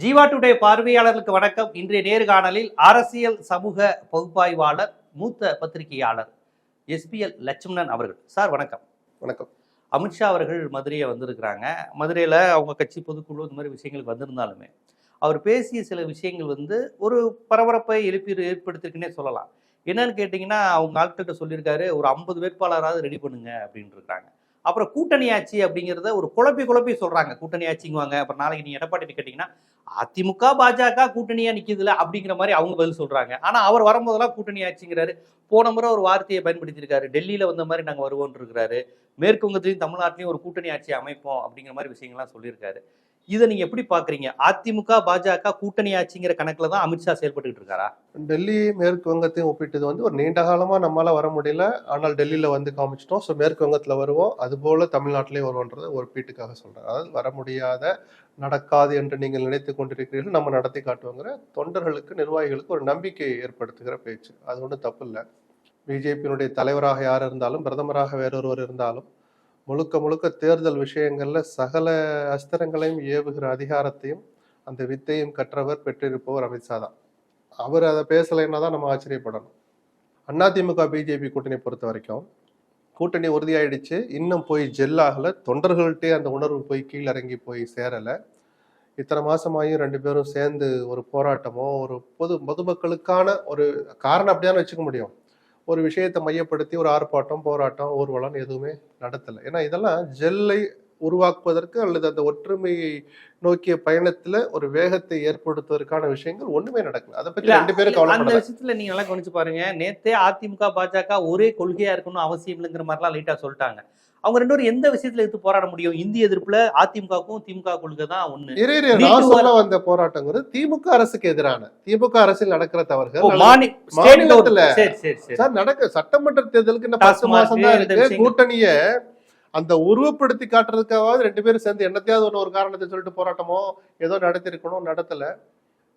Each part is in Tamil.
ஜீவா டுடே பார்வையாளர்களுக்கு வணக்கம். இன்றைய நேர்காணலில் அரசியல் சமூக பகுப்பாய்வாளர் மூத்த பத்திரிகையாளர் எஸ்பிஎல் லட்சுமணன் அவர்கள். சார் வணக்கம். வணக்கம். அமித்ஷா அவர்கள் மதுரையை வந்திருக்கிறாங்க. மதுரையில் அவங்க கட்சி பொதுக்குழு இந்த மாதிரி விஷயங்களுக்கு வந்திருந்தாலுமே அவர் பேசிய சில விஷயங்கள் வந்து ஒரு பரபரப்பை எழுப்பி ஏற்படுத்திருக்குன்னே சொல்லலாம். என்னன்னு கேட்டிங்கன்னா அவங்க ஆட்கிட்ட சொல்லியிருக்காரு ஒரு ஐம்பது வேட்பாளராவது ரெடி பண்ணுங்க அப்படின்னு இருக்காங்க அப்புறம் கூட்டணி ஆட்சி அப்படிங்கிறத ஒரு குழப்பி குழப்பி சொல்கிறாங்க கூட்டணி ஆட்சிங்குவாங்க அப்புறம் நாளைக்கு நீ எடப்பாடி கேட்டிங்கன்னா அதிமுக பாஜக கூட்டணியாக நிற்கிதுல அப்படிங்கிற மாதிரி அவங்க பதில் சொல்கிறாங்க ஆனால் அவர் வரும்போதெல்லாம் கூட்டணி ஆட்சிங்கிறாரு போன முறை ஒரு வார்த்தையை பயன்படுத்தியிருக்காரு. டெல்லியில் வந்த மாதிரி நாங்கள் வருவோம்னு இருக்கிறாரு மேற்கு வங்கத்திலையும் தமிழ்நாட்டிலையும் ஒரு கூட்டணி ஆட்சி அமைப்போம் அப்படிங்கிற மாதிரி விஷயங்கள்லாம் சொல்லியிருக்காரு. இதை நீங்க எப்படி பாக்குறீங்க? அதிமுக பாஜக கூட்டணி ஆட்சிங்கிற கணக்குல தான் அமித்ஷா செயல்பட்டு இருக்காரா? டெல்லி மேற்கு வங்கத்தையும் ஒப்பிட்டது வந்து ஒரு நீண்ட காலமா நம்மளால வர முடியல. ஆனால் டெல்லியில வந்து காமிச்சிட்டோம். ஸோ மேற்கு வங்கத்துல வருவோம். அது போல தமிழ்நாட்டிலேயும் வருவோன்றது ஒரு பீட்டுக்காக சொல்றேன். அதாவது வர முடியாத நடக்காது என்று நீங்கள் நினைத்து கொண்டிருக்கிறீர்கள். நம்ம நடத்தி காட்டுவோங்கிற தொண்டர்களுக்கு நிர்வாகிகளுக்கு ஒரு நம்பிக்கை ஏற்படுத்துகிற பேச்சு. அது ஒன்றும் தப்பு இல்லை. பிஜேபியினுடைய தலைவராக யார் இருந்தாலும் பிரதமராக வேறொருவர் இருந்தாலும் முழுக்க முழுக்க தேர்தல் விஷயங்களில் சகல அஸ்திரங்களையும் ஏவுகிற அதிகாரத்தையும் அந்த வித்தையும் கற்றவர் பெற்றிருப்பவர் அமித்ஷா தான். அவர் அதை பேசலைன்னா தான் நம்ம ஆச்சரியப்படணும். அதிமுக பிஜேபி கூட்டணி பொறுத்த வரைக்கும் கூட்டணி உறுதியாயிடுச்சு. இன்னும் போய் ஜெல்லாகலை தொண்டர்கள்ட்டே அந்த உணர்வு போய் கீழிறங்கி போய் சேரலை. இத்தனை மாசமாயும் ரெண்டு பேரும் சேர்ந்து ஒரு போராட்டமோ ஒரு பொது பொதுமக்களுக்கான ஒரு காரணம் அப்படியான வச்சுக்க முடியும். ஒரு விஷயத்தை மையப்படுத்தி ஒரு ஆர்ப்பாட்டம் போராட்டம் ஊர்வலம் எதுவுமே நடத்தலை. ஏன்னா இதெல்லாம் ஜெல்லை உருவாக்குவதற்கு அல்லது அந்த ஒற்றுமையை நோக்கிய பயணத்துல ஒரு வேகத்தை ஏற்படுத்துவதற்கான விஷயங்கள் ஒண்ணுமே நடக்கல. அதை பத்தி ரெண்டு பேரும் அந்த விஷயத்துல நீங்க எல்லாம் கவனிச்சு பாருங்க. நேத்தே அதிமுக பாஜக ஒரே கொள்கையா இருக்கணும் அவசியம் இல்லைங்கிற மாதிரிலாம் லைட்டா சொல்லிட்டாங்க. அவங்க ரெண்டு பேரும் எந்த விஷயத்துல எடுத்து போராட முடியும்? இந்திய எதிர்ப்புல அதிமுகவுக்கும் திமுக கொள்கை தான் ஒண்ணு. நான் சொல்ல வந்த போராட்டங்கிறது திமுக அரசுக்கு எதிரான. திமுக அரசில் நடக்கிற தவறுகள் மாநிலத்துல. சரி நடக்க சட்டமன்ற தேர்தலுக்கு இன்னும் பத்து மாசம் தான் இருக்கு. கூட்டணிய அந்த உருவப்படுத்தி காட்டுறதுக்காவது ரெண்டு பேரும் சேர்ந்து என்னத்தையாவது ஒண்ணு ஒரு காரணத்தை சொல்லிட்டு போராட்டமோ ஏதோ நடத்திருக்கணும் நடத்தல.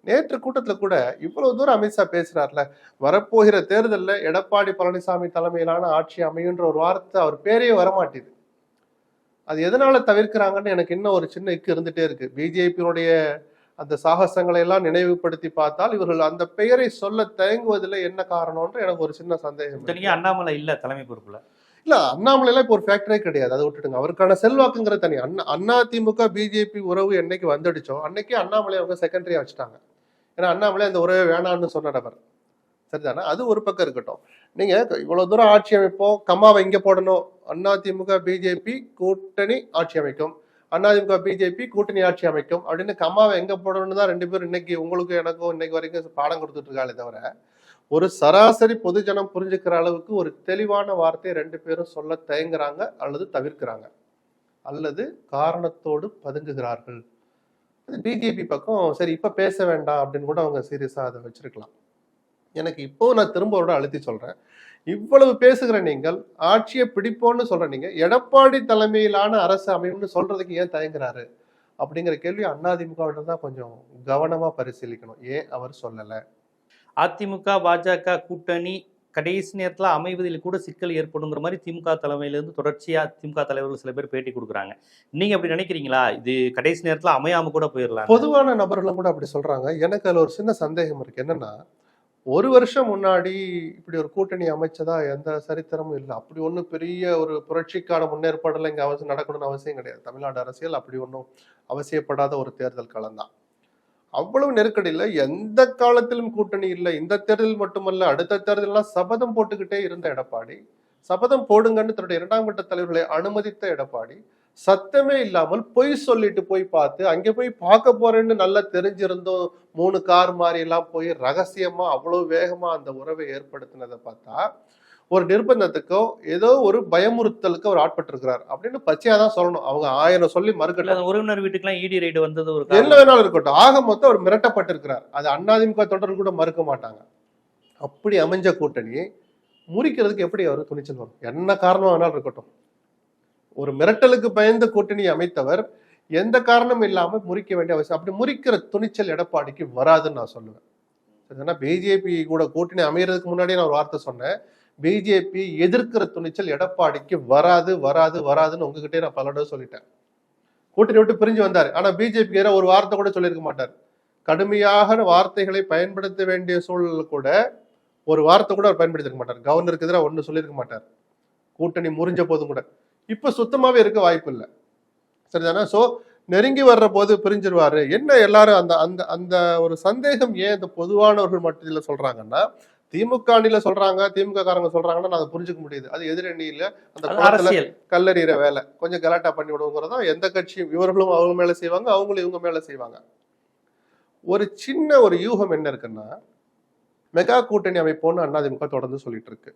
நேற்று கூட்டத்துல கூட இவ்வளவு தூரம் அமித்ஷா பேசுறாருல வரப்போகிற தேர்தல்ல எடப்பாடி பழனிசாமி தலைமையிலான ஆட்சி அமையுன்ற ஒரு வார்த்தை அவர் பேரே வரமாட்டேது. அது எதனால தவிர்க்கிறாங்கன்னு எனக்கு இன்னும் ஒரு சின்ன இக்கு இருந்துட்டே இருக்கு. பிஜேபியினுடைய அந்த சாகசங்களை எல்லாம் நினைவுபடுத்தி பார்த்தால் இவர்கள் அந்த பெயரை சொல்ல தயங்குவதில் என்ன காரணம்ன்ற எனக்கு ஒரு சின்ன சந்தேகம் அண்ணாமலை இல்ல தலைமை பொறுப்புல? இல்ல அண்ணாமலையில இப்போ ஒரு ஃபேக்டரே கிடையாது. அதை விட்டுடுங்க. அவருக்கான செல்வாக்குங்கிற தனி. அண்ணா அண்ணா திமுக பிஜேபி உறவு என்னைக்கு வந்துடுச்சோ அன்னைக்கே அண்ணாமலை அவங்க செகண்டரியா வச்சுட்டாங்க. ஏன்னா அண்ணாமலை அந்த உறவே வேணாம்னு சொன்ன நபர். சரிதானே? அது ஒரு பக்கம் இருக்கட்டும். நீங்கள் இவ்வளோ தூரம் ஆட்சி அமைப்போம் கம்மாவை இங்கே போடணும். அதிமுக பிஜேபி கூட்டணி ஆட்சி அமைக்கும். அதிமுக பிஜேபி கூட்டணி ஆட்சி அமைக்கும். அப்படின்னு கம்மாவை எங்கே போடணும்னு தான் ரெண்டு பேரும் இன்னைக்கு உங்களுக்கும் எனக்கும் இன்னைக்கு வரைக்கும் பாடம் கொடுத்துட்டு இருக்காங்களே தவிர ஒரு சராசரி பொதுஜனம் புரிஞ்சுக்கிற அளவுக்கு ஒரு தெளிவான வார்த்தையை ரெண்டு பேரும் சொல்ல தயங்குறாங்க அல்லது தவிர்க்கிறாங்க. அல்லது காரணத்தோடு பதுங்குகிறார்கள். பிஜேபி பக்கம் சரி இப்போ பேச வேண்டாம் அப்படின்னு கூட அவங்க சீரியஸாக அதை வச்சிருக்கலாம். எனக்கு இப்போ நான் திரும்ப ஒரு அழுத்தி சொல்கிறேன் இவ்வளவு பேசுகிற நீங்கள் ஆட்சியை பிடிப்போம்னு சொல்கிற நீங்கள் எடப்பாடி தலைமையிலான அரசு அமைப்புன்னு சொல்கிறதுக்கு ஏன் தயங்குறாரு? அப்படிங்கிற கேள்வி அதிமுகவிடம் தான் கொஞ்சம் கவனமாக பரிசீலிக்கணும். ஏன் அவர் சொல்லலை? அதிமுக பாஜக கூட்டணி கடைசி நேரத்தில் அமைவதில் கூட சிக்கல் ஏற்படுங்கிற மாதிரி திமுக தலைமையிலேருந்து தொடர்ச்சியாக திமுக தலைவர்கள் சில பேர் பேட்டி கொடுக்குறாங்க. நீங்க அப்படி நினைக்கிறீங்களா? இது கடைசி நேரத்தில் அமையாமல் கூட போயிடலாம் பொதுவான நபர்களும் கூட அப்படி சொல்றாங்க. எனக்கு அதில் ஒரு சின்ன சந்தேகம் இருக்குது என்னன்னா ஒரு வருஷம் முன்னாடி இப்படி ஒரு கூட்டணி அமைச்சதா எந்த சரித்திரமும் இல்லை. அப்படி ஒன்றும் பெரிய ஒரு புரட்சிக்கான முன்னேற்பாடெல்லாம் இங்கே அவசியம் நடக்கணும்னு அவசியம் கிடையாது. தமிழ்நாடு அரசியல் அப்படி ஒன்றும் அவசியப்படாத ஒரு தேர்தல் களம்தான். அவ்வளவு நெருக்கடியில் எந்த காலத்திலும் கூட்டணி இல்லை. இந்த தேர்தல் மட்டுமல்ல அடுத்த தேர்தலெல்லாம் சபதம் போட்டுக்கிட்டே இருந்த எடப்பாடி சபதம் போடுங்கன்னு தன்னுடைய இரண்டாம் கட்ட தலைவர்களை அனுமதித்த எடப்பாடி சத்தமே இல்லாமல் பொய் சொல்லிட்டு போய் பார்த்து அங்கே போய் பார்க்க போறேன்னு நல்லா தெரிஞ்சிருந்தோம் மூணு கார் மாதிரி எல்லாம் போய் ரகசியமா அவ்வளவு வேகமா அந்த உறவை ஏற்படுத்தினதை பார்த்தா ஒரு நிர்பந்தத்துக்கோ ஏதோ ஒரு பயமுறுத்தலுக்கு அவர் ஆட்பட்டிருக்கிறார். அப்படின்னு பச்சையா தான் சொல்லணும். அவங்க ஆயிரம் சொல்லி அந்த உறவினர் வீட்டுக்குலாம் இடி ரைடு வந்தது ஒரு என்ன. வேணாலும் இருக்கட்டும். ஆக மொத்தம் அவர் மிரட்டப்பட்டிருக்கிறார். அது அண்ணாதிமுக தொடர்கள் கூட மறுக்க மாட்டாங்க. அப்படி அமைஞ்ச கூட்டணி முறிக்கிறதுக்கு எப்படி அவர் துணிச்சல் வரும்? என்ன காரணம் வேணாலும் இருக்கட்டும். ஒரு மிரட்டலுக்கு பயந்த கூட்டணி அமைத்தவர் எந்த காரணம் இல்லாம முறிக்க வேண்டிய அவசியம். அப்படி முறிக்கிற துணிச்சல் எடப்பாடிக்கு வராதுன்னு நான் சொல்லுவேன். ஏன்னா பிஜேபி கூட கூட்டணி அமையறதுக்கு முன்னாடியே நான் ஒரு வார்த்தை சொன்னேன். பிஜேபி எதிர்க்கிற துணிச்சல் எடப்பாடிக்கு வராது வராது வராதுன்னு உங்ககிட்டயே நான் பல தடவை சொல்லிட்டேன். கூட்டணி விட்டு பிரிஞ்சு வந்தார். ஆனா பிஜேபி ஒரு வார்த்தை கூட சொல்லியிருக்க மாட்டார். கடுமையாக வார்த்தைகளை பயன்படுத்த வேண்டிய சூழல் கூட ஒரு வார்த்தை கூட அவர் பயன்படுத்திருக்க மாட்டார். கவர்னருக்கு எதிராக ஒன்றும் சொல்லியிருக்க மாட்டார். கூட்டணி முறிஞ்ச போதும் கூட. இப்போ சுத்தமாகவே இருக்க வாய்ப்பு இல்லை. சரிதானே? ஸோ நெருங்கி வர்ற போது பிரிஞ்சிருவாரு. என்ன எல்லாரும் அந்த அந்த அந்த ஒரு சந்தேகம் ஏன் இந்த பொதுவானவர்கள் மட்டத்தில் சொல்றாங்கன்னா திமுக அணியில சொல்றாங்க திமுக காரங்க சொல்றாங்கன்னா நான் அதை புரிஞ்சுக்க முடியுது. அது எதிரணியில அந்த குளத்துல கல்லறிகிற வேலை. கொஞ்சம் கலாட்டா பண்ணி விடுவோங்கிறதா எந்த கட்சியும் இவர்களும் அவங்க மேல செய்வாங்க அவங்களும் இவங்க மேல செய்வாங்க. ஒரு சின்ன ஒரு யூகம் என்ன இருக்குன்னா மெகா கூட்டணி அமைப்போன்னு அதிமுக தொடர்ந்து சொல்லிட்டு இருக்கு.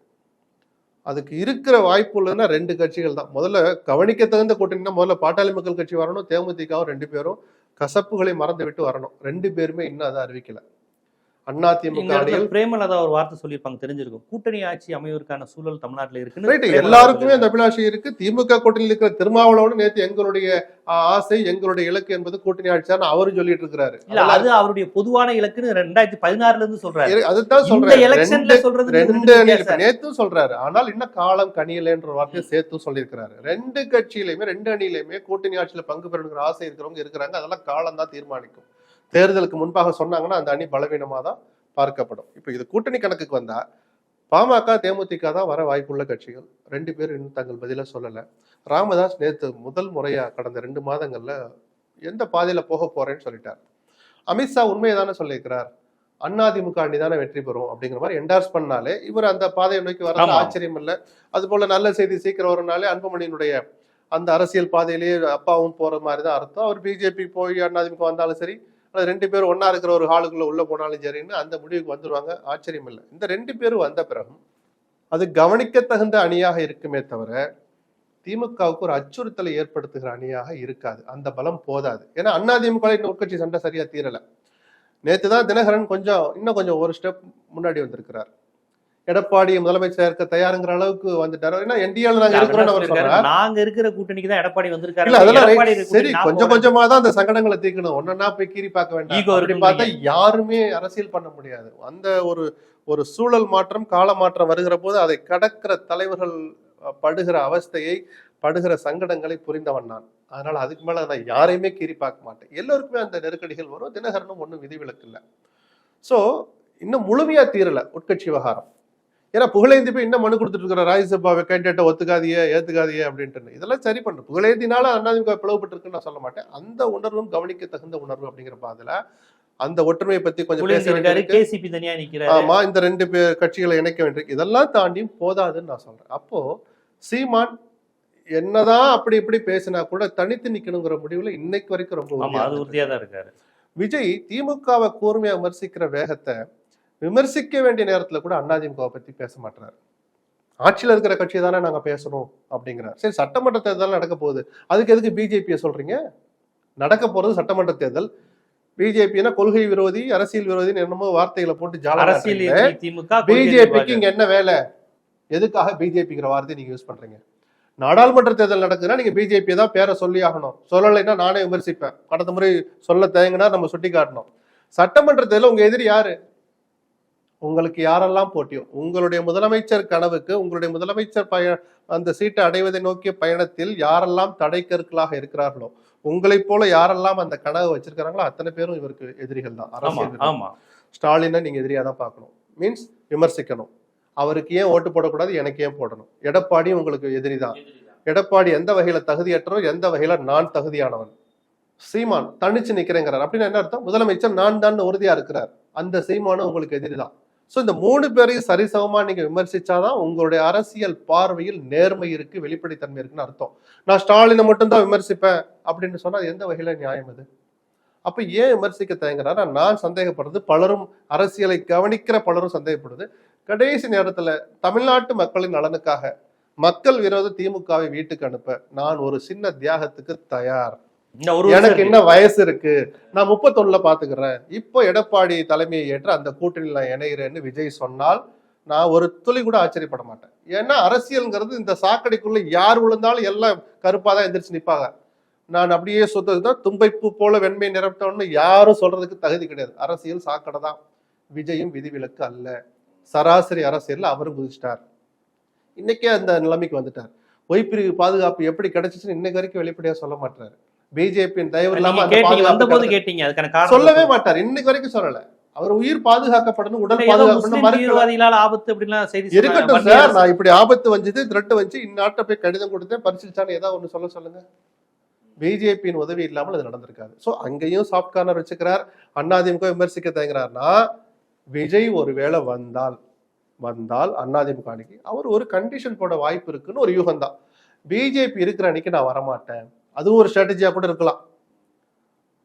அதுக்கு இருக்கிற வாய்ப்பு உள்ளதுன்னா ரெண்டு கட்சிகள் தான். முதல்ல கவனிக்க தகுந்த கூட்டணினா முதல்ல பாட்டாளி மக்கள் கட்சி வரணும் தேமுதிகவும் ரெண்டு பேரும் கசப்புகளை மறந்து விட்டு வரணும். ரெண்டு பேருமே இன்னும் அதை அறிவிக்கல. அண்ணா திமுக இந்த இடத்துல அணியில் பிரேமலதா ஒரு வார்த்தை சொல்லியிருப்பாங்க தெரிஞ்சிருக்கும். கூட்டணி ஆட்சி அமைவதற்கான சூழல் தமிழ்நாட்டுல பிரேமலதா எல்லாருக்குமே அந்த. அபிலாஷை இருக்கு. திமுக கூட்டணியில் இருக்கிற திருமாவளவன் நேத்து எங்களுடைய ஆசை எங்களுடைய இலக்கு என்பது கூட்டணி ஆட்சியான்னு அவரும் சொல்லிட்டு இருக்கிறாரு. அது அவருடைய பொதுவான இலக்குன்னு ரெண்டாயிரத்தி பதினாறுல இருந்து சொல்றாரு. அதுதான் சொல்றேன் சொல்றது ரெண்டு. நேத்தும் சொல்றாரு. ஆனால் இன்னும் காலம் கனியலைன்ற வார்த்தையை சேர்த்தும் சொல்லியிருக்கிறாரு. ரெண்டு கட்சியிலுமே ரெண்டு அணியிலுமே கூட்டணி ஆட்சியில பங்கு பெறணுங்கிற ஆசை இருக்கிறவங்க இருக்கிறாங்க. அதெல்லாம் காலம் தான் தீர்மானிக்கும். தேர்தலுக்கு முன்பாக சொன்னாங்கன்னா அந்த அணி பலவீனமா தான் பார்க்கப்படும். இப்ப இது கூட்டணி கணக்குக்கு வந்தா பாமக தேமுதிக தான் வர வாய்ப்புள்ள கட்சிகள். ரெண்டு பேரும் இன்னும் தங்கள் பதில சொல்லல. ராமதாஸ் நேத்து முதல் முறையா கடந்த ரெண்டு மாதங்கள்ல எந்த பாதையில போக போறேன்னு சொல்லிட்டார். அமித்ஷா உண்மையை தானே சொல்லியிருக்கிறார். அதிமுக அணி தானே வெற்றி பெறும் அப்படிங்கிற மாதிரி என்டார்ஸ் பண்ணாலே இவர் அந்த பாதையை நோக்கி வர. ஆச்சரியம் இல்லை. அது போல நல்ல செய்தி சீக்கிரம் வரும்னாலே அன்புமணியினுடைய அந்த அரசியல் பாதையிலேயே அப்பாவும் போற மாதிரி தான் அர்த்தம். அவர் பிஜேபி போய் அதிமுக வந்தாலும் சரி அல்லது ரெண்டு பேரும் ஒன்றா இருக்கிற ஒரு ஹாலுக்குள்ள உள்ள போனாலும் சரின்னு அந்த முடிவுக்கு வந்துருவாங்க. ஆச்சரியம் இல்லை இந்த ரெண்டு பேரும் வந்த பிறகும் அது கவனிக்க தகுந்த அணியாக இருக்குமே தவிர திமுகவுக்கு ஒரு அச்சுறுத்தலை ஏற்படுத்துகிற அணியாக இருக்காது. அந்த பலம் போதாது. ஏன்னா அண்ணா திமுக உட்கட்சி சண்டை சரியா தீரல. நேற்று தான் தினகரன் கொஞ்சம் இன்னும் கொஞ்சம் ஒரு ஸ்டெப் முன்னாடி வந்திருக்கிறார். எடப்பாடி முதலமைச்சர் இருக்க தயாருங்கிற அளவுக்கு வந்துட்டாரு. ஏன்னா என்டிஏல நாங்க இருக்கிற கூட்டணிக்கு தான் எடப்பாடி வந்திருக்காரு. இல்ல அதெல்லாம் சரி கொஞ்சம். கொஞ்சமா தான் அந்த சங்கடங்களை தீர்க்கணும். ஒன்னா போய் கீறி பார்க்க வேண்டாம். Ego அப்படி இருக்குன்றீங்க. பார்த்தா யாருமே அரசியல் பண்ண முடியாது. அந்த ஒரு ஒரு சூழல் மாற்றம் கால மாற்றம் வருகிற போது அதை கடக்கிற தலைவர்கள் படுகிற அவஸ்தையை படுகிற சங்கடங்களை புரிந்தவன் நான். அதனால அதுக்கு மேல நான் யாரையுமே கீறி பார்க்க மாட்டேன். எல்லோருக்குமே அந்த நெருக்கடிகள் வரும். தினகரனும் ஒன்றும் விதிவிலக்கு இல்லை. சோ இன்னும் முழுமையா தீரல உட்கட்சி விவகாரம். ஏன்னா புகழேந்தி போய் இன்னும் மனு கொடுத்துட்டு இருக்கிற ராஜ்யசபா கேண்டிடேட்டை ஒத்துக்காதியே ஏத்துக்காதியே அப்படின்ட்டு இதெல்லாம் சரி பண்ணு. புகழேந்தினால அண்ணாதிமுக பிளவுபட்டிருக்குன்னு நான் சொல்ல மாட்டேன். அந்த உணர்வும் கவனிக்க தகுந்த உணர்வு அப்படிங்கிற பாதுல அந்த ஒற்றுமையை பத்தி கொஞ்சம் பேச ஆமா இந்த ரெண்டு பேர் கட்சிகளை இணைக்க வேண்டியிருக்கு இதெல்லாம் தாண்டியும் போதாதுன்னு நான் சொல்றேன். அப்போ சீமான் என்னதான் அப்படி இப்படி பேசினா கூட தனித்து நிக்கணுங்கிற முடிவுல இன்னைக்கு வரைக்கும் ரொம்ப உறுதியா இருக்காரு. விஜய் திமுகவை கூர்மையா விமர்சிக்கிற வேகத்தை விமர்சிக்க வேண்டிய நேரத்துல கூட அதிமுகவை பத்தி பேச மாட்டாரு ஆட்சியில இருக்கிற கட்சி தானே நாங்க பேசணும் அப்படிங்கிறார். சரி சட்டமன்ற தேர்தல் நடக்க போகுது. அதுக்கு எதுக்கு பிஜேபியை சொல்றீங்க? நடக்க போறது சட்டமன்ற தேர்தல். பிஜேபினா கொள்கை விரோதி அரசியல் விரோதின்னு என்னமோ வார்த்தைகளை போட்டு அரசியல் திமுக கொள்கை பிஜேபிக்கு இங்க என்ன வேலை? எதுக்காக பிஜேபிங்கிற வார்த்தையை நீங்க யூஸ் பண்றீங்க? நாடாளுமன்ற தேர்தல் நடக்குதுன்னா நீங்க பிஜேபி தான் பேரை சொல்லி ஆகணும். சொல்லலைன்னா நானே விமர்சிப்பேன். கடந்த முறை சொல்ல தயங்கினா நம்ம சுட்டி காட்டணும் சட்டமன்ற தேர்தல் உங்க எதிரி யாரு? உங்களுக்கு யாரெல்லாம் போட்டியோ உங்களுடைய முதலமைச்சர் கனவுக்கு உங்களுடைய முதலமைச்சர் பய அந்த சீட்டை அடைவதை நோக்கிய பயணத்தில் யாரெல்லாம் தடைக்கற்களாக இருக்கிறார்களோ உங்களைப் போல யாரெல்லாம் அந்த கனவை வச்சிருக்கிறாங்களோ அத்தனை பேரும் இவருக்கு எதிரிகள் தான் அரசியல் ஸ்டாலினை நீங்க எதிரியா தான் பார்க்கணும். மீன்ஸ் விமர்சிக்கணும். அவருக்கு ஏன் ஓட்டு போடக்கூடாது எனக்கு ஏன் போடணும்? எடப்பாடியும் உங்களுக்கு எதிரி தான். எடப்பாடி எந்த வகையில தகுதியற்றோ எந்த வகையில நான் தகுதியானவன்? சீமான் தனிச்சு நிக்கிறேங்கிறார். அப்படின்னு என்ன அர்த்தம்? முதலமைச்சர் நான் தான் உறுதியா இருக்கிறார். அந்த சீமானும் உங்களுக்கு எதிரி தான். ஸோ இந்த மூணு பேரையும் சரிசமமாக நீங்கள் விமர்சிச்சாதான் உங்களுடைய அரசியல் பார்வையில் நேர்மை இருக்கு வெளிப்படைத்தன்மை இருக்குன்னு அர்த்தம். நான் ஸ்டாலினை மட்டும்தான் விமர்சிப்பேன் அப்படின்னு சொன்னால் எந்த வகையில் நியாயம் அது? அப்போ ஏன் விமர்சிக்க தயங்குறாரு? நான் சந்தேகப்படுறது பலரும் அரசியலை கவனிக்கிற பலரும் சந்தேகப்படுது. கடைசி நேரத்தில் தமிழ்நாட்டு மக்களின் நலனுக்காக மக்கள் விரோத திமுகவை வீட்டுக்கு அனுப்ப நான் ஒரு சின்ன தியாகத்துக்கு தயார். எனக்கு. என்ன வயசு இருக்கு. நான் முப்பத்தொன்னுல பாத்துக்கிறேன். இப்போ எடப்பாடி தலைமையை ஏற்று அந்த கூட்டணியில் நான் இணைகிறேன்னு விஜய் சொன்னால் நான் ஒரு துளி கூட ஆச்சரியப்பட மாட்டேன். ஏன்னா அரசியல்ங்கிறது இந்த சாக்கடைக்குள்ள யார் விழுந்தாலும் எல்லாம் கருப்பா தான் எந்திரிச்சு நிப்பாங்க. நான் அப்படியே சொத்ததுதான் தும்பைப்பூ போல வெண்மை நிரப்பட்டோன்னு யாரும் சொல்றதுக்கு தகுதி கிடையாது. அரசியல் சாக்கடை தான். விஜயும் விதிவிலக்கு அல்ல. சராசரி அரசியல்ல அவரும் குதிச்சிட்டார். இன்னைக்கே அந்த நிலைமைக்கு வந்துட்டார். ஒய்பிரிவு பாதுகாப்பு எப்படி கிடைச்சிச்சுன்னு இன்னைக்கு வரைக்கும் வெளிப்படையா சொல்ல மாட்டாரு பிஜேபியின் தயவு இல்லாம அந்த கேட்டீங்க அதுக்கான சொல்லவே மாட்டார். இன்னைக்கு வரைக்கும் சொல்லல. அவர் உயிர் பாதுகாக்கப்படணும் உடல் பாதுகாக்கப்படணும் ஆபத்து அப்படின்லாம் செய்தி. இருக்கட்டும் சார். நான் இப்படி ஆபத்து வந்தது த்ரெட் வந்து இந்நாட்டை போய் கடிதம் கொடுத்தேன் பரிசீலிச்சான்னு ஏதாவது ஒண்ணு சொல்ல சொல்லுங்க. பிஜேபியின் உதவி இல்லாமல் அது நடந்திருக்காது. சோ அங்கேயும் சாஃப்ட் கார்னர் வச்சுக்கிறார். அதிமுக விமர்சிக்க தயங்குறாருன்னா விஜய் ஒருவேளை வந்தால் வந்தால் அதிமுக அன்னைக்கு அவர் ஒரு கண்டிஷன் போட வாய்ப்பு இருக்குன்னு ஒரு யூகம் தான் பிஜேபி இருக்கிற அன்னைக்கு நான் வரமாட்டேன். அதுவும் ஒரு ஸ்ட்ராட்டஜியாக கூட இருக்கலாம்.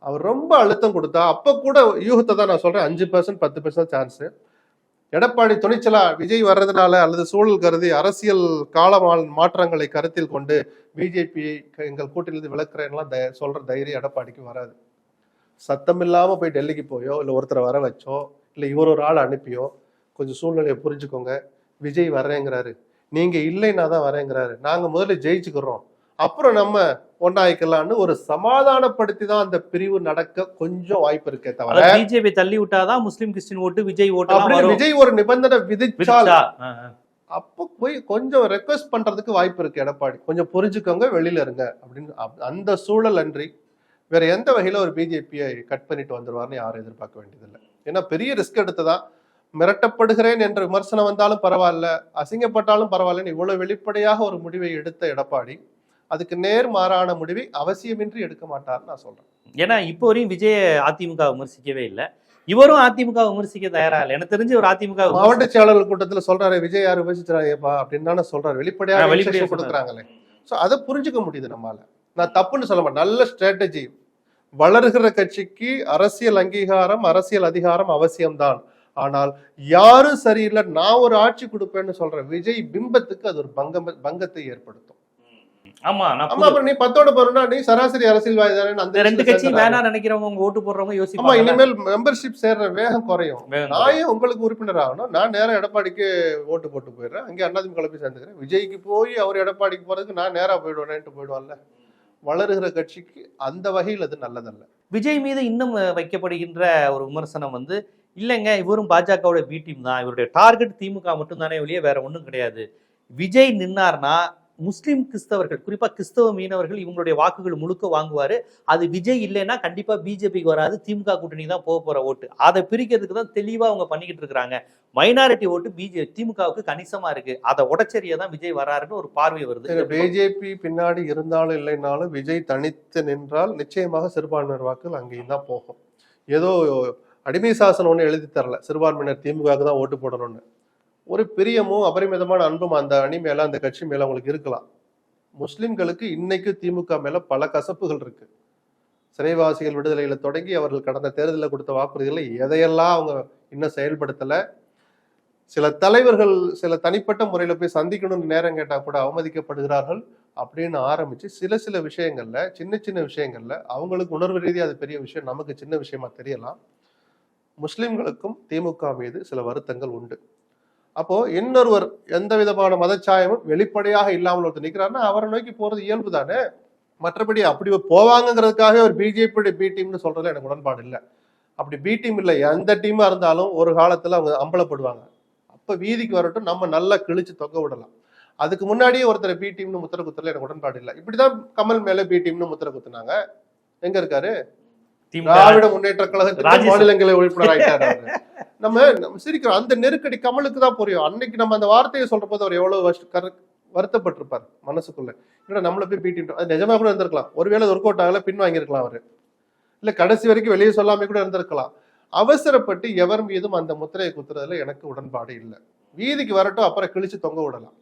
அவர் ரொம்ப அழுத்தம் கொடுத்தா அப்போ கூட யூகத்தை தான் நான் சொல்கிறேன் அஞ்சு பர்சன்ட் பத்து பர்சன்ட் சான்ஸு எடப்பாடி துணிச்சலா விஜய் வர்றதுனால அல்லது சூழல் கருதி அரசியல் கால மாற்றங்களை கருத்தில் கொண்டு பிஜேபி எங்கள் கூட்டிலிருந்து விளக்குறேன்லாம் த சொல்கிற தைரியம் எடப்பாடிக்கு வராது. சத்தம் இல்லாமல் போய் டெல்லிக்கு போயோ இல்லை ஒருத்தரை வர வச்சோ இல்லை இவர் ஒரு ஆள் அனுப்பியோ கொஞ்சம் சூழ்நிலையை புரிஞ்சுக்கோங்க. விஜய் வர்றேங்கிறாரு. நீங்கள் இல்லைன்னா தான் வரேங்கிறாரு நாங்கள் முதல்ல ஜெயிச்சுக்கிறோம். அப்புறம் நம்ம ஒன்னாய்க்கலாம்னு ஒரு சமாதானப்படுத்தி தான் அந்த பிரிவு நடக்க கொஞ்சம் வாய்ப்பு இருக்கே தவிர பிஜேபி தள்ளி விட்டாதான் முஸ்லிம் கிறிஸ்டின் ஓட்டு விஜய் ஓட்டு விஜய் ஒரு நிபந்தனை விதிச்சால். அப்போ போய் கொஞ்சம் ரெக்வஸ்ட் பண்றதுக்கு வாய்ப்பு இருக்கு எடப்பாடி. கொஞ்சம் புரிஞ்சுக்கோங்க வெளியில இருங்க அப்படின்னு அப்- அந்த சூழல் அன்றி வேற எந்த வகையில ஒரு பிஜேபியை கட் பண்ணிட்டு வந்துருவார்னு யாரும் எதிர்பார்க்க வேண்டியதில்லை. ஏன்னா பெரிய ரிஸ்க் எடுத்துதான் மிரட்டப்படுகிறேன் என்ற விமர்சனம் வந்தாலும் பரவாயில்ல அசிங்கப்பட்டாலும் பரவாயில்லன்னு இவ்வளவு வெளிப்படையாக ஒரு முடிவை எடுத்த எடப்பாடி அதுக்கு நேர் மாறான முடிவை அவசியமின்றி எடுக்க மாட்டார்னு நான் சொல்றேன். ஏன்னா இப்போ வரையும் விஜய் அதிமுக விமர்சிக்கவே இல்லை. இவரும் அதிமுக விமர்சிக்க தயாரா இல்லை? எனக்கு தெரிஞ்சு ஒரு அதிமுக மாவட்ட செயலாளர் கூட்டத்துல சொல்றாரு விஜய் யார் விமர்சிச்சாருப்பா அப்படின்னு தானே சொல்றாரு. வெளிப்படையாக வெளிப்படையா வெளிப்படையாக கொடுக்குறாங்களே. சோ அதை புரிஞ்சுக்க முடியுது நம்மால. நான் தப்புன்னு சொல்ல மாட்டேன். நல்ல ஸ்ட்ராட்டஜி வளர்கிற கட்சிக்கு அரசியல் அங்கீகாரம் அரசியல் அதிகாரம் அவசியம்தான். ஆனால் யாரும் சரியில்லை நான் ஒரு ஆட்சி கொடுப்பேன்னு சொல்ற விஜய் பிம்பத்துக்கு அது ஒரு பங்கம் பங்கத்தை ஏற்படுத்தும். ஆமா நான் ஆமா அப்புறம் நீ பத்தோட போறா நீ சராசரி அரசியல்வாதி தானே அந்த ரெண்டு சேர்ந்துடாத. வேணாம் நினைக்கிறவங்க உங்க ஓட்டு போடுறவங்க ஆமா யோசிப்பாங்க இனிமேல் மெம்பர்ஷிப் சேர்ற வேகம் குறையும். நான் ஏன் உங்களுக்கு உறுப்பினர் ஆகணும்? நான் நேரா எடப்பாடிக்கு ஓட்டு போட்டு போயிடுறேன். அங்கே அதிமுக போய் சேர்ந்துக்கிறேன். விஜய்க்கு போய் அவர் எடப்பாடிக்கு போறதுக்கு நான் நேரா போயிடுவேன்ட்டு போயிடுவான்ல. வளருகிற கட்சிக்கு அந்த வகையில் அது நல்லதல்ல. விஜய் மீது இன்னும் வைக்கப்படுகின்ற ஒரு விமர்சனம் வந்து இல்லைங்க இவரும் பாஜகவோட பி டீம் தான். இவருடைய டார்கெட் திமுக மட்டும்தானே வெளியே வேற ஒன்றும் கிடையாது. விஜய் நின்னார்னா முஸ்லீம் கிறிஸ்தவர்கள் குறிப்பாக கிறிஸ்தவ மீனவர்கள் இவங்களுடைய வாக்குகள் முழுக்க வாங்குவார். அது விஜய் இல்லைன்னா கண்டிப்பாக பிஜேபிக்கு வராது திமுக கூட்டணி தான் போக போகிற ஓட்டு. அதை பிரிக்கிறதுக்கு தான் தெளிவாக அவங்க பண்ணிக்கிட்டு இருக்கிறாங்க. மைனாரிட்டி ஓட்டு பிஜே திமுகவுக்கு கணிசமாக இருக்குது அதை உடச்செறிய தான் விஜய் வராருன்னு ஒரு பார்வை வருது. பிஜேபி பின்னாடி இருந்தாலும் இல்லைனாலும் விஜய் தனித்து நின்றால் நிச்சயமாக சிறுபான்மையினர் வாக்குகள் அங்கேயும் தான் போகும். ஏதோ அடிமை சாசனம் ஒன்று எழுதி தரல. சிறுபான்மையினர் திமுகவுக்கு தான் ஓட்டு போடணும்னு. ஒரு பிரியமும் அபரிமிதமான அன்பும் அந்த அணி மேல அந்த கட்சி மேல அவங்களுக்கு இருக்கலாம். முஸ்லிம்களுக்கு இன்னைக்கு திமுக மேல பல கசப்புகள் இருக்கு. சிறைவாசிகள் விடுதலையில தொடங்கி அவர்கள் கடந்த தேர்தலில் கொடுத்த வாக்குறுதிகளை எதையெல்லாம் அவங்க இன்னும் செயல்படுத்தல சில தலைவர்கள் சில தனிப்பட்ட முறையில போய் சந்திக்கணும்னு நேரம் கேட்டால் கூட அவமதிக்கப்படுகிறார்கள் அப்படின்னு ஆரம்பிச்சு சில சில விஷயங்கள்ல சின்ன சின்ன விஷயங்கள்ல அவங்களுக்கு உணர்வு ரீதியாக அது பெரிய விஷயம் நமக்கு சின்ன விஷயமா தெரியலாம். முஸ்லிம்களுக்கும் திமுக மீது சில வருத்தங்கள் உண்டு. அப்போ இன்னொருவர் எந்த விதமான மதச்சாயமும் வெளிப்படையாக இல்லாமல் ஒருத்தர் நிக்கிறாருன்னா அவரை நோக்கி போறது இயல்பு தானே மற்றபடி அப்படி போவாங்கங்கிறதுக்காக ஒரு பிஜேபி பி டீம்னு சொல்றதுல எனக்கு உடன்பாடு இல்லை. அப்படி பி டீம் இல்லை. எந்த டீமா இருந்தாலும் ஒரு காலத்துல அவங்க அம்பலப்படுவாங்க. அப்ப வீதிக்கு வரட்டும் நம்ம நல்லா கிழிச்சு தொங்க விடலாம். அதுக்கு முன்னாடியே ஒருத்தர் பி டீம்னு முத்திர குத்துறதுல எனக்கு உடன்பாடு இல்லை. இப்படிதான் கமல் மேல பி டீம்னு முத்திர குத்துனாங்க. எங்க இருக்காரு? திராவிட முன்னேற்ற ராஜ்யசபா- மாநிலங்களை உறுப்பினர் ஆயிட்டாரு. நம்ம நம்ம சிரிக்கிறோம். அந்த நெருக்கடி கமலுக்கு தான் புரியும். அன்னைக்கு நம்ம அந்த வார்த்தையை சொல்ற போது அவர் எவ்வளவு கரு- வருத்தப்பட்டிருப்பார் மனசுக்குள்ள. என்னடா நம்மள போய் பீட்டிட்டோம் அது நிஜமா கூட இருந்திருக்கலாம். ஒருவேளை ஒர்க் அவுட் ஆகல பின் வாங்கியிருக்கலாம் அவரு. இல்ல கடைசி வரைக்கும் வெளியே சொல்லாம கூட இருந்திருக்கலாம். அவசரப்பட்டு எவர் மீதும் அந்த முத்திரையை குத்துறதுல எனக்கு உடன்பாடு இல்லை. வீதிக்கு வரட்டும் அப்புறம் கிழிச்சு தொங்க விடலாம்.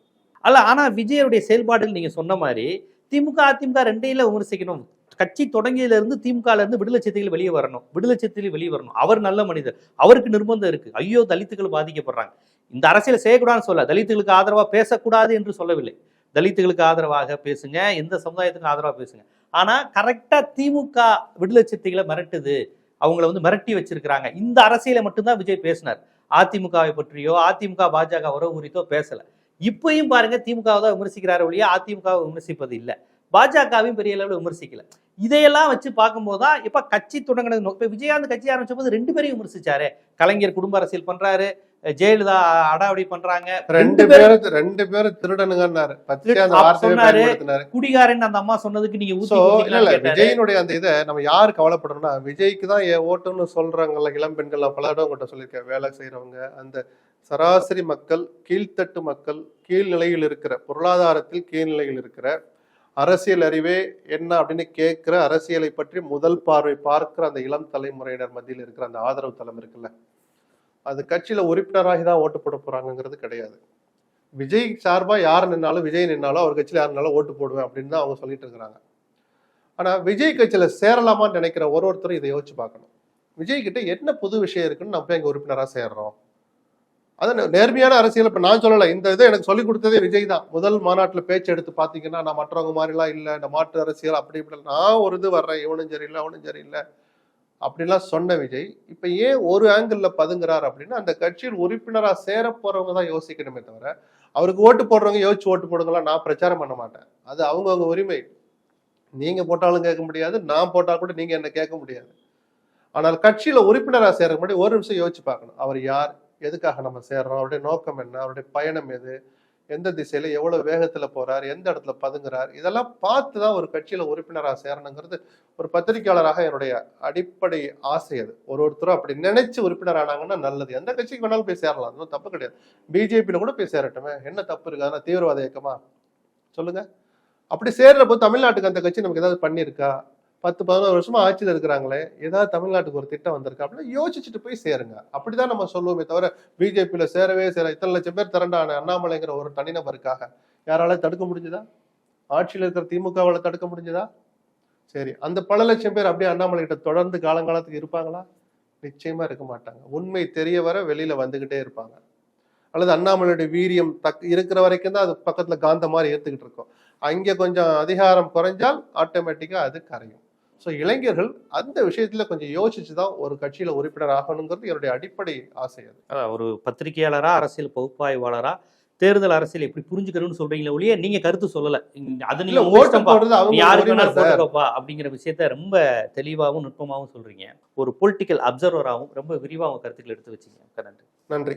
அல்ல ஆனா விஜயருடைய செயல்பாடுகள் நீங்க சொன்ன மாதிரி திமுக அதிமுக ரெண்டையில விமர்சிக்கணும். கட்சி தொடங்கியிலிருந்து திமுகலேருந்து விடுதலை சிறுத்தைகள் வெளியே வரணும். விடுதலை சிறுத்தைகள் வெளியே வரணும். அவர் நல்ல மனிதர். அவருக்கு நிர்பந்தம் இருக்கு. ஐயோ தலித்துகள் பாதிக்கப்படுறாங்க. இந்த அரசியல் செய்யக்கூடாதுன்னு சொல்ல தலித்துகளுக்கு ஆதரவாக பேசக்கூடாது என்று சொல்லவில்லை. தலித்துகளுக்கு ஆதரவாக பேசுங்க எந்த சமுதாயத்துக்கும் ஆதரவாக பேசுங்க. ஆனால் கரெக்டாக திமுக விடுதலை சிறுத்தைகளை மிரட்டுது. அவங்கள வந்து மிரட்டி வச்சிருக்கிறாங்க. இந்த அரசியலை மட்டும்தான் விஜய் பேசினார். அதிமுகவை பற்றியோ அதிமுக பாஜக உறவு குறித்தோ பேசலை. இப்பயும் பாருங்க திமுகவை தான் விமர்சிக்கிறாரு ஒழிய அதிமுகவை விமர்சிப்பது இல்லை. பாஜகவையும் பெரிய அளவில் விமர்சிக்கல இதையெல்லாம் வச்சு பார்க்கும்போது தான் இப்ப கட்சி தொடங்கினது இப்ப விஜயகாந்த் கட்சி ஆரம்பிச்ச போது ரெண்டு பேரையும் விமர்சிச்சாரு கலைஞர் குடும்ப அரசியல் பண்றாரு ஜெயலலிதா அடாவடி பண்றாங்க ரெண்டு பேரும் ரெண்டு பேரும் திருடனுங்கன்னாரு சொன்னாரு. குடிகாரன் அந்த அம்மா சொன்னதுக்கு நீங்க ஊத்தி சோ இல்ல. விஜயினுடைய அந்த இதை நம்ம யாரு கவலைப்படுறோம்னா விஜய்க்கு தான் என் ஓட்டுன்னு சொல்றாங்கல்ல இளம் பெண்கள் பல இடம் உங்கள்கிட்ட சொல்லியிருக்கேன் வேலை செய்யறவங்க அந்த சராசரி மக்கள் கீழ்த்தட்டு மக்கள் கீழ்நிலையில் இருக்கிற பொருளாதாரத்தில் கீழ்நிலையில் இருக்கிற அரசியல் அறிவே என்ன அப்படின்னு கேட்குற அரசியலை பற்றி முதல் பார்வை பார்க்கிற அந்த இளம் தலைமுறையினர் மத்தியில் இருக்கிற அந்த ஆதரவு தளம் இருக்குல்ல. அது கட்சியில் உறுப்பினராகி தான் ஓட்டு போட போகிறாங்கங்கிறது கிடையாது. விஜய் சார்பாக யார் நின்னாலும் விஜய் நின்னாலும் அவர் கட்சியில் யார் நின்னாலும் ஓட்டு போடுவேன் அப்படின்னு தான் அவங்க சொல்லிட்டு இருக்கிறாங்க. ஆனால் விஜய் கட்சியில் சேரலாமான்னு நினைக்கிற ஒரு ஒருத்தரும் இதை யோசிச்சு பார்க்கணும். விஜய் கிட்ட என்ன புது விஷயம் இருக்குன்னு நம்ம எங்கள் உறுப்பினராக சேர்றோம்? அது நேர்மையான அரசியல். இப்போ நான் சொல்லலை இந்த இதை எனக்கு சொல்லிக் கொடுத்ததே விஜய் தான். முதல் மாநாட்டில் பேச்சு எடுத்து பார்த்தீங்கன்னா நான் மற்றவங்க மாதிரிலாம் இல்லை இந்த மாற்று அரசியல் அப்படி இப்படி நான் ஒரு இது வர்றேன் இவனும் சரியில்லை அவனும் சரியில்லை. அப்படிலாம் சொன்ன விஜய் இப்போ ஏன் ஒரு ஆங்கிளில் பதுங்குறார் அப்படின்னா அந்த கட்சியில் உறுப்பினராக சேர போகிறவங்க தான் யோசிக்கணுமே தவிர அவருக்கு ஓட்டு போடுறவங்க யோசிச்சு ஓட்டு போடுங்களா நான் பிரச்சாரம் பண்ண மாட்டேன். அது அவங்கவுங்க உரிமை. நீங்கள் போட்டாலும் கேட்க முடியாது நான் போட்டால் கூட நீங்கள் என்ன கேட்க முடியாது. ஆனால் கட்சியில் உறுப்பினராக சேர முன்னாடி ஒரு நிமிஷம் யோசிச்சு பார்க்கணும். அவர் யார்? எதுக்காக நம்ம சேர்றோம்? அவருடைய நோக்கம் என்ன? அவருடைய பயணம் எது? எந்த திசையில எவ்வளவு வேகத்துல போறார்? எந்த இடத்துல பதுங்குறார்? இதெல்லாம் பார்த்து தான் ஒரு கட்சியில உறுப்பினராக சேரணுங்கிறது ஒரு பத்திரிகையாளராக என்னுடைய அடிப்படை ஆசை அது. ஒரு ஒருத்தரும் அப்படி நினைச்சு உறுப்பினர் ஆனாங்கன்னா நல்லது. எந்த கட்சிக்கு வேணாலும் போய் சேரலாம். அதுவும் தப்பு கிடையாது. பிஜேபியில கூட போய் சேரட்டுமே. என்ன தப்பு இருக்கு? அதெல்லாம் தீவிரவாத இயக்கமா? சொல்லுங்க. அப்படி சேர்றப்போ தமிழ்நாட்டுக்கு அந்த கட்சி நமக்கு ஏதாவது பண்ணியிருக்கா? பத்து பதினோரு வருஷமா ஆட்சியில் இருக்கிறாங்களே ஏதாவது தமிழ்நாட்டுக்கு ஒரு திட்டம் வந்திருக்கா அப்படின்னா யோசிச்சுட்டு போய் சேருங்க. அப்படிதான் நம்ம சொல்லுவோமே தவிர பிஜேபியில சேரவே சேர இத்தனை லட்சம் பேர் திரண்டான அண்ணாமலைங்கிற ஒரு தனிநபருக்காக யாரால தடுக்க முடிஞ்சுதா? ஆட்சியில் இருக்கிற திமுகவால தடுக்க முடிஞ்சுதா? சரி அந்த பல லட்சம் பேர் அப்படியே அண்ணாமலை கிட்ட தொடர்ந்து காலங்காலத்துக்கு இருப்பாங்களா? நிச்சயமா இருக்க மாட்டாங்க. உண்மை தெரிய வர வெளியில வந்துகிட்டே இருப்பாங்க. அல்லது அண்ணாமலையுடைய வீரியம் தக் இருக்கிற வரைக்கும் தான் அது பக்கத்துல காந்த மாதிரி ஏத்துக்கிட்டு இருக்கும். அங்கே கொஞ்சம் அதிகாரம் குறைஞ்சால் ஆட்டோமேட்டிக்கா அது கரையும். ஸோ இளைஞர்கள் அந்த விஷயத்துல கொஞ்சம் யோசிச்சு தான் ஒரு கட்சியில உறுப்பினர் ஆகணுங்கிறது என்னுடைய அடிப்படை ஆசை அது. ஒரு பத்திரிகையாளரா அரசியல் பகுப்பாய்வாளரா தேர்தல் அரசியல் எப்படி புரிஞ்சுக்கணும்னு சொல்றீங்களே ஒழிய நீங்க கருத்து சொல்லல. அது நீங்க உங்க ஓட்டு இஷ்டம்பா. போடுறது நீ அவங்க யாருக்கு உரிமை வேணாலும் சார். போட்டுக்கப்பா அப்படிங்கிற விஷயத்த ரொம்ப தெளிவாகவும் நுட்பமாகவும் சொல்றீங்க. ஒரு பொலிட்டிக்கல் அப்சர்வராகவும் ரொம்ப விரிவா உங்க கருத்துக்கள் எடுத்து வச்சீங்க. நன்றி. நன்றி.